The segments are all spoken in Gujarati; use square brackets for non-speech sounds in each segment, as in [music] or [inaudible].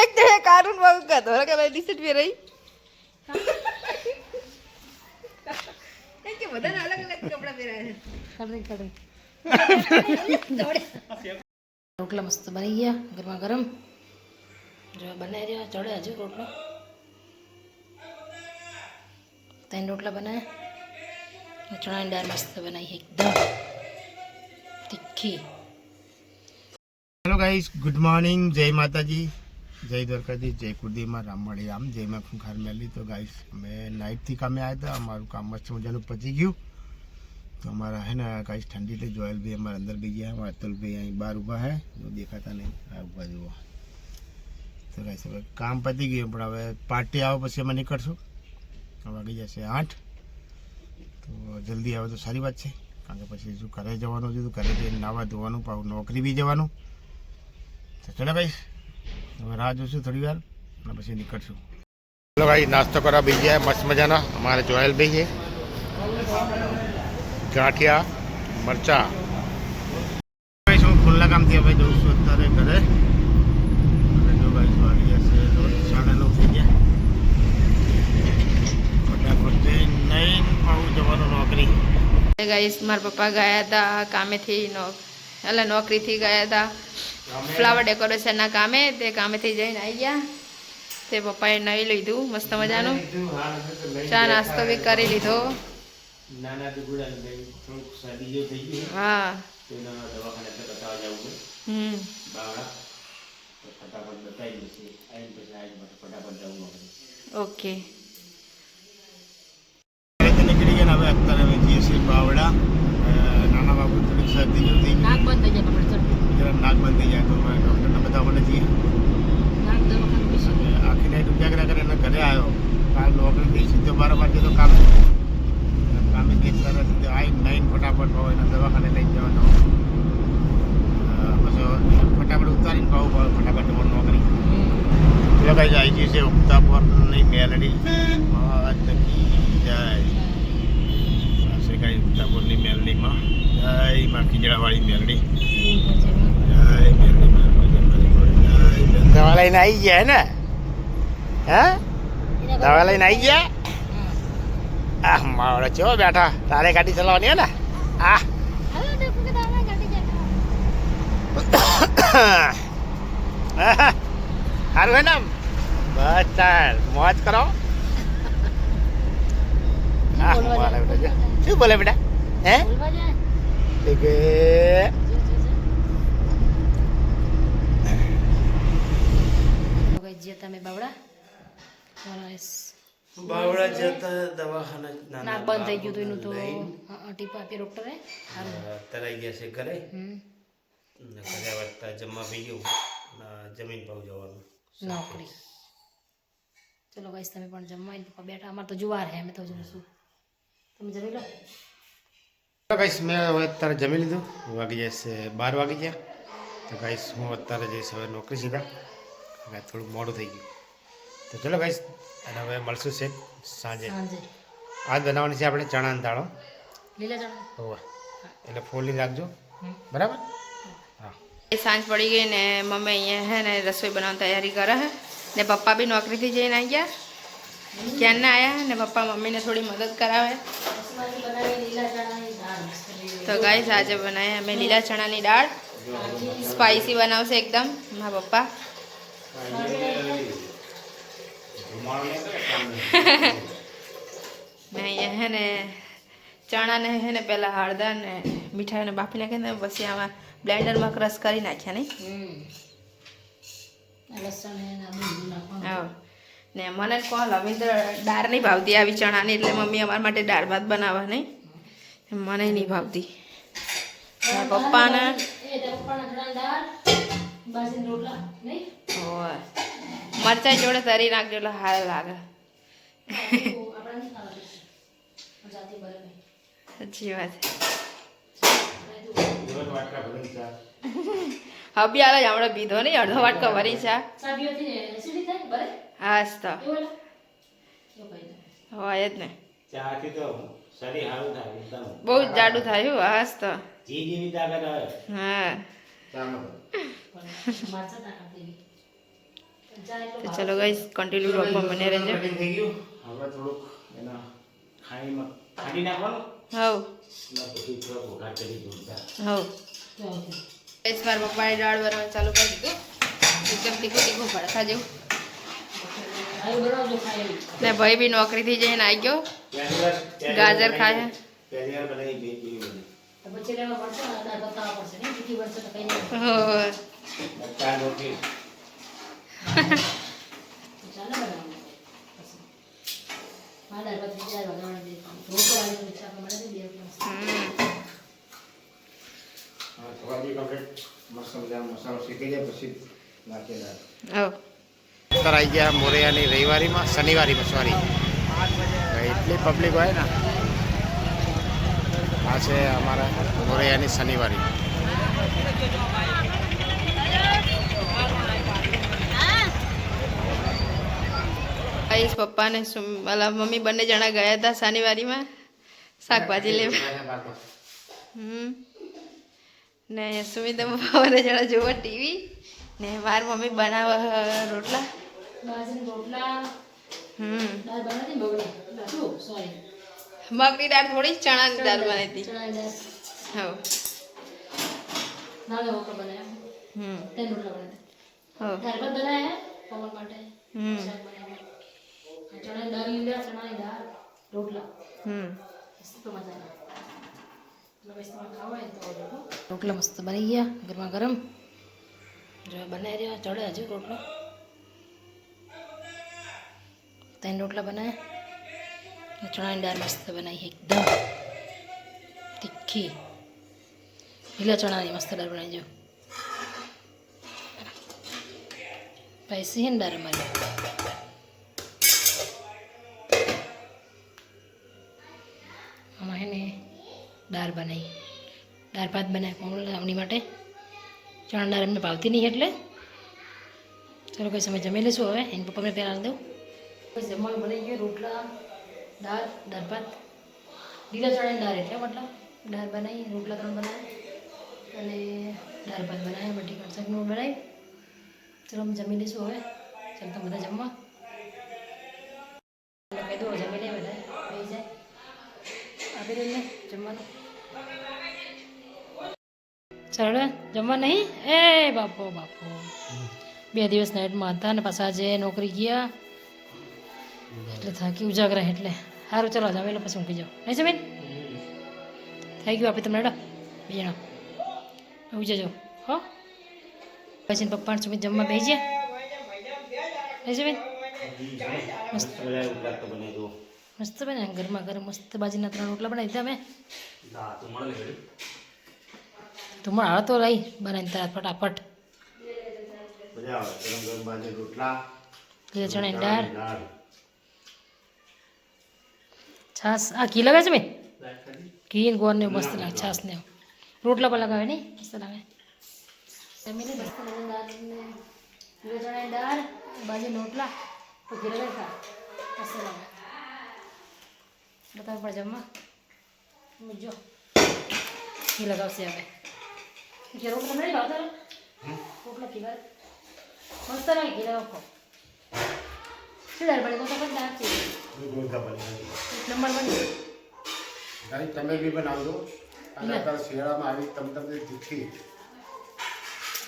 એ કારું બહુ કા ધોરા કલર ટી શર્ટ પહેરાઈ કે બધાને અલગ અલગ કપડા પહેરાય રોટલા મસ્ત બની ગયા ગરમા ગરમ જો બનાવી રહ્યા ચડે હજુ રોટલો ત્રણ રોટલા બનાવ્યા ચણાની દાળ મસ્ત બનાવી એકદમ તીખી. ગાઈસ ગુડ મોર્નિંગ જય માતાજી જય દ્વારકાજી જય કુર્દીમાં રામવાડી રામ જય માં ખૂંખાર મેલી તો ગાઈસ અમે નાઇટથી કામે આવ્યા હતા અમારું કામ મસ્ત મજાનું પતી ગયું તો અમારા હે ને ગાઈસ ઠંડી થઈ જોયેલ ભાઈ અમારા અંદર બી ગયા અમારા અતુલભાઈ અહીં બહાર ઊભા હે જો દેખાતા નહીં આ ઊભા જુઓ તો ગાઈસ હવે કામ પતી ગયું પણ હવે પાર્ટી આવે પછી અમે નીકળશું વાગી જશે આઠ તો જલ્દી આવે તો સારી વાત છે કારણ કે પછી શું ઘરે જવાનું છે તો ઘરે જઈને નાવા ધોવાનું પાછું નોકરી બી જવાનું તો ચલો ભાઈ હવે રાહ જોશું થોડી વાર અને પછી નીકળશું. ચલો ભાઈ નાસ્તો કરવા બી ગયા મસ્ત મજાના. અમારે જોયેલ ભાઈ છે. ગાંઠિયા મરચા. ભાઈ શું ખુલ્લા કામથી હવે જઉં છું અત્યારે ઘરે. અને જો ભાઈ વાગી જશે તો સાડા નવ થઈ ગયા. ફટાફટ જઈને નહીં પાછું જવાનું નોકરી. ગાઈસ મારા પપ્પા ગયા હતા કામેથી નો એટલે નોકરીથી ગયા હતા. ફ્લાવર ડેકોરેશનના કામે તે કામેથી જઈને આવી ગયા. તે પપ્પાએ નહીં લીધું મસ્ત મજાનું. ચા નાસ્તો બી કરી લીધો. હા. ઓકે. નીકળી ગયા હવે અત્યારે જઈએ છીએ બાવડા નાના બાબુ થોડીક શરદી જેવું થઈ નાક બંધ થઈ જાય ગયું નાક બંધ થઈ જાય તો ડૉક્ટરને બતાવવા મને જઈએ આખી નાઈટ ઉજાગરા કરે એને ઘરે આવ્યો. કાલ નોકરીથી સીધો બાર વાગે તો કામ કામે બે કરે સીધો આવી નાઈન ફટાફટ ભાવ એના દવાખાને લઈ જવાનો. પછી ફટાફટ ઉતારીને ભાવ ભાવ ફટાફટ જવાનું નોકરી. ચલો ગાઈઝ છે ઉગતા છે નહીં મેલડી. જય. શ્રી કાઈ ઉગતા પરની મેલડીમાં. જય માં ખીજડાવાળી મેલડી જય જય દવા લઈને આવી ગયા ને? હે? દવા લઈને આવી ગયા? આ માવડે ચો બેઠા તારે ગાડી ચલાવવાની હે ને? આ. સારું હે ને બસ ચાલ મોજ કરો. શું બોલે બેટા? હે? કે તો guys, જે તમે બાવડા બાવડા જતા દવાખાના નાક બંધ થઈ ગયું એનું તો ટીપા આપી ડોક્ટરે તરાઈ ગયા છે ઘરે. હમ. ઘરે જમવા બી ગયું. જમીન ભાવ જવાનું. નોકરી. ચલો ગાઈસ તમે પણ જમવા પપ્પા બેઠા. અમારે તો જુવાર હે અમે તો જમશું તમે જમી લો. ગાઈસ મેં હવે અત્યારે જમી લીધું. વાગી જશે બાર વાગી ગયા. તો ગાઈસ હું અત્યારે જઈશ હવે નોકરી સીધા. થોડુંક મોડું થઈ ગયું. તો ચલો ગાઈસ અને હવે મળશું છે સાંજે. સાંજે. આજ બનાવવાની છે આપણે ચણાની દાળો. લીલા ચણા. હોવા એટલે ફોલી રાખજો. હમ. બરાબર? હા. સાંજ પડી ગઈ ને મમ્મી અહીંયા હે ને રસોઈ બનાવવાની તૈયારી કરે છે ને પપ્પા બી નોકરીથી જઈને આવી ગયા. ક્યારના આવ્યા ને પપ્પા મમ્મીને થોડી મદદ કરાવે. તો ગાઈસ આજે બનાવી અમે લીલા ચણાની દાળ. સ્પાઇસી બનાવશે એકદમ મારા પપ્પા. ને અહીંયા હે ને ચણાને હે ને પહેલાં હળદર ને મીઠાઈને બાફી નાખી ને પછી આમાં બ્લેન્ડરમાં ક્રશ કરી નાખ્યા નહીં? ને મને કોણ રવિન્દ્ર દાળ નહીં ભાવતી આવી ચણાની એટલે મમ્મી અમારા માટે દાળ ભાત બનાવવા નહીં. મને નહીં ભાવતી. પપ્પાને હોય. મરચાઈ જોડે તરી નાખજો એટલે હાલ લાગે સાચી વાત હબી આલે હમણાં પીધો નહીં અડધો વાટકો ભરી ચા હાસ તો હોય જ ને બહુ જ જાડું થયું હો હાસ તો હા ચાલો તો ચલો ગાઈસ કન્ટિન્યુ બ્લોગમાં બને રહેજો કટિંગ થઈ ગયું હવે થોડુંક એના ખાણીમાં ખાંડી નાખવાનું હવ અને પછી થોડો વઘાર કરી જોરદાર હવ ગાઈસ મારા પપ્પાએ દાળ બનાવવાનું ચાલુ કરી દીધું એકદમ તીખું તીખું ભડકા જેવું ને ભાઈ બી નોકરીથી જઈને આવી ગયો પહેલી વાર પહેલી વાર ગાજર બનાવી- ખાય. પહેલી વાર બનાવી બે બે બની હોવે. ચાર રોટલી હમ. હા, સવાર બી complete મસ્ત મજાનો મસાલો શેકી જાય પછી નાખીએ દાળ હવ અત્યારે આવી ગયા મોરૈયાની રવિવારીમાં, શનિવારીમાં સોરી એટલી પબ્લિક હોય ને. આ છે અમારા મોરૈયાની શનિવારી. ગાઈસ પપ્પાને સુમ- ઓલા મમ્મી બંને જણા ગયા હતા શનિવારીમાં શાકભાજી લેવા. હમ. ને સુમિત બંને જણા જોવા ટીવી ને મારી મમ્મી બનાવવા રોટલા. મગની દાળ થોડી ચણાની દાળ બની હતી. હમ. હમ. હમ હવ હમ. હમ રોટલા મસ્ત બની ગયા ગરમા ગરમ જો બનાવી રહ્યા ચડે હજુ રોટલો. ત્રણ રોટલા બનાવ્યા ચણાની દાળ મસ્ત બનાવી એકદમ. તીખી. લીલા ચણાની મસ્ત દાળ બનાવી જો. સ્પાઈસી હે ને દાળ અમારી? દાળ બનાવી. દાળ ભાત બનાવ્યા કોમળ અમની માટે. ચણા દાળ એમને ભાવતી નહીં એટલે. ચાલો કોઈ સમય જમી લઈશું હવે. એની પપ્પા મેં પહેલાં દઉં. જમવાનું બની ગયું? રોટલા, દાળ દાળ ભાત. લીલા ચણાની દાળ એટલે મતલબ. દાળ બનાવી, રોટલા ત્રણ બનાવ્યા. અને દાળ ભાત બનાવ્યા મટી કણસકનું બનાવી. ચલો અમે જમી લઈશું હવે. ચાલો બધા જમવા. કહી બધા. થઈ જાય. આપી દે જમવાનું. ચાલો જમવા નહીં? એ બાપો બાપો. બે દિવસ નાઇટમાં હતા ને પાછા આજે નોકરી ગયા. એટલે થાકી ઉજાગરા એટલે. સારું ચાલો જમી લો પછી મૂકી જાઓ. નહીં જમીન? થઈ ગયું આપણે તમને બે જણા. ઉઈ જજો હો? પછી પપ્પા સુમિત જમવા બેસી ગયા? નહીં જમીન? મસ્ત. બનાવી મસ્ત બને ઘરમાં ગરમ મસ્ત બાજીના ત્રણ રોટલા બનાવી દીધા મેં તો મને હાલ તો લઈ બનાવીને તરત ફટાફટ. ચણાની દાળ છાસ આ ઘી લગાવે છે મેં? ઘી ગોળ ને મસ્ત લાગે છાસ ને રોટલા પર લગાવે નહીં? મસ્ત લાગે. જમીને ચણાની દાળ બાજરી રોટલા. તો ઘી લગાવી મસ્ત લાગે. બતાવ પડે જમવા. જો. ઘી લગાવશે હવે. કે રોટલા નહીં ભાવતા રોટલા ઘી લગાવે મસ્ત ના ઘી લગાવો શું બની તો પણ દાળ છે એક નંબર બની ગાઈ તમે બી બનાવજો. અને અત્યારે શિયાળામાં આવી તમ તમને તીખી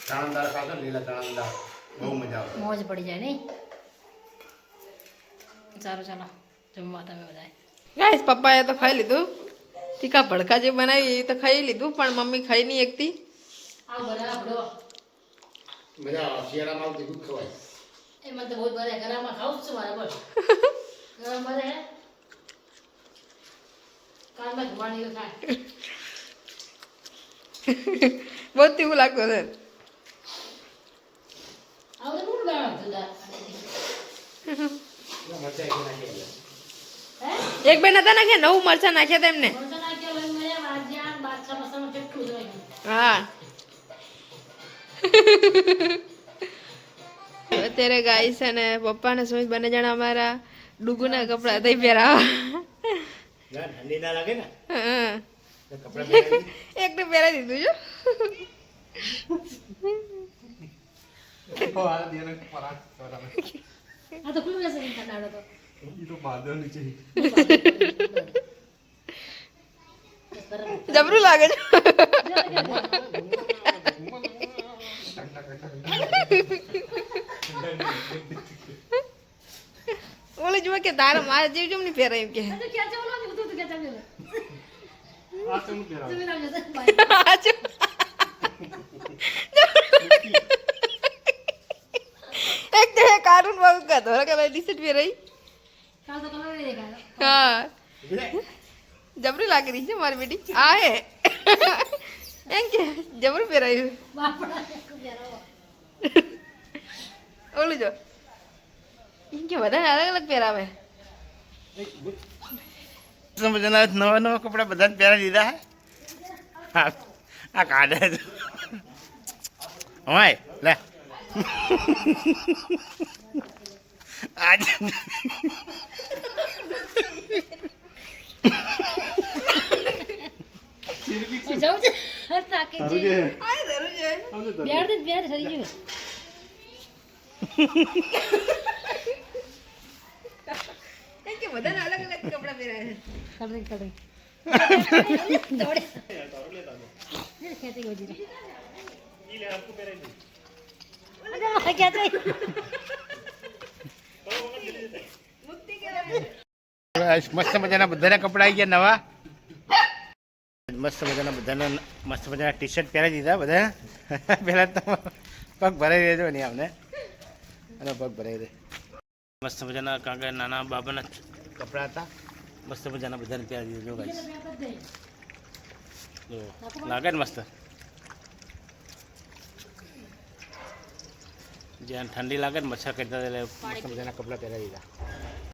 ચણા દાળ ખાશો લીલા ચણા દાળ. બહુ મજા આવે. મોજ પડી જાય નહીં? સારું ચાલો. જમવા તમે બધા ગાઈસ પપ્પાએ તો ખાઈ લીધું. તીખા ભડકા જે બનાવી એ તો ખાઈ લીધું પણ મમ્મી ખાઈ નહીં એકતી બહુ તીવું [laughs] લાગતું છે મજા આવી એક બે નતા નાખ્યા નવું મરચા નાખ્યા હતા એમને? હોય હા. અત્યારે ગાય છે ને પપ્પા ને સુમિત બંને જણા અમારા ડુગુના કપડા થઈ પહેરાવા. એક ના લાગે ને? હા. એકને પહેરાવી દીધું છું આ તો ખુલ્લું જશે જબરું લાગે છે ઓલે જુઓ કે તારા મારા જેવી જેમ નહીં પહેરાય એમ કે? જમીન જો. એક તો એ કાર્ટૂન બહુ કા ડિસેટ કલર ટી શર્ટ પહેરાઈ કાલ તો કલર નહીં દેખાયો. હા જબરું લાગી રહી છે મારી બેટી આ હે એમ કે જબરું પહેરાયું બાપડા એક પહેરાવો. ઓલું જો એમ કે બધા અલગ અલગ પહેરાવે તો બધાના નવા નવા કપડાં બધાને પહેરાવી દીધા હે હા આ કાઢે છે હમાય લે આજ જાઉં છે? તાકે છે. આ જરૂર છે બેહાડ દે, બેહાડ, સરી ગયું. એમ કે બધાને અલગ અલગ કપડા પહેરાવે કલરિંગ, કલરિંગ. દોડે. ખેંચી ગયો જીરો. અરે, ખેંચાઈ. મસ્ત મજાના બધાના કપડા આવી ગયા નવા. મસ્ત મજાના બધાના, મસ્ત મજાના ટી શર્ટ પહેરાવી દીધા બધા [laughs] પહેલાં તો પગ ભરાઈ રહેજો નહીં અમને અને પગ ભરાઈ રહે મસ્ત મજાના કારણ કે નાના બાબાના કપડાં હતા. મસ્ત મજાના બધાને પહેરાવી દીધું જો. લાગે ને મસ્ત? જ્યાં ઠંડી લાગે ને મચ્છર કરતા એટલે મસ્ત મજાના કપડાં પહેરાવી દીધા.